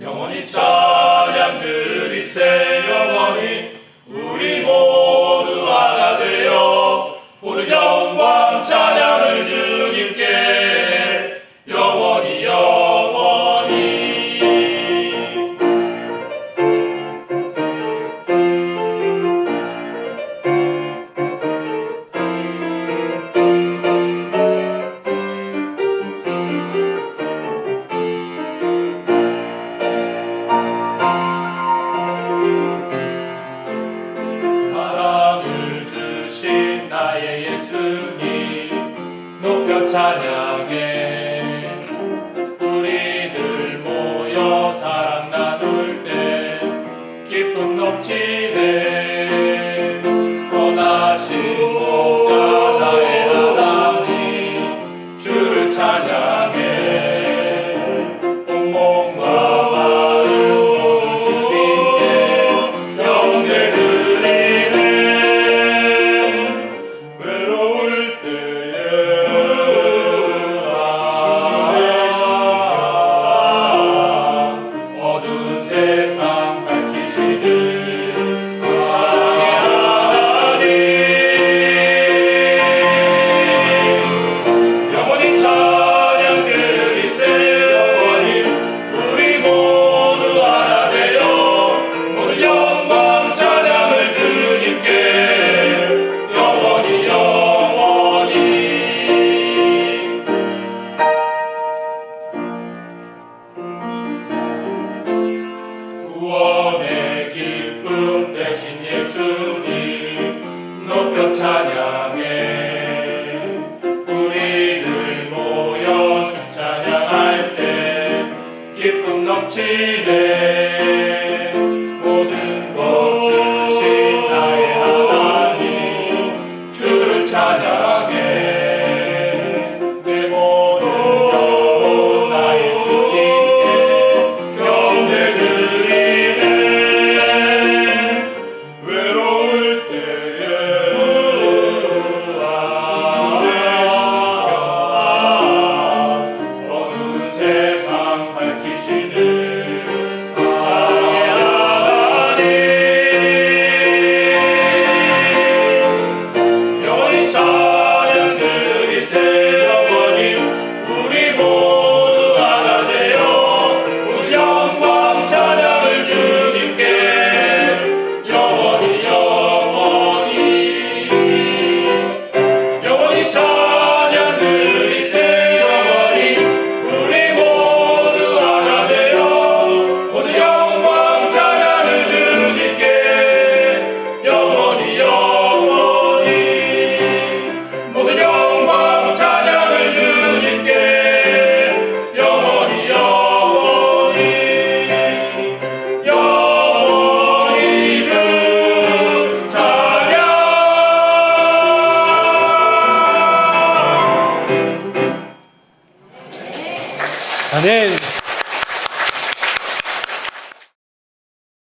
영원히 찬양 드 그 겨 찬양해. 우리들 모여 사랑 나눌 때 기쁨 넘치네. 선하신 모 성령 찬양에 우리들 모여 주 찬양할 때 기쁨 넘치네. アメン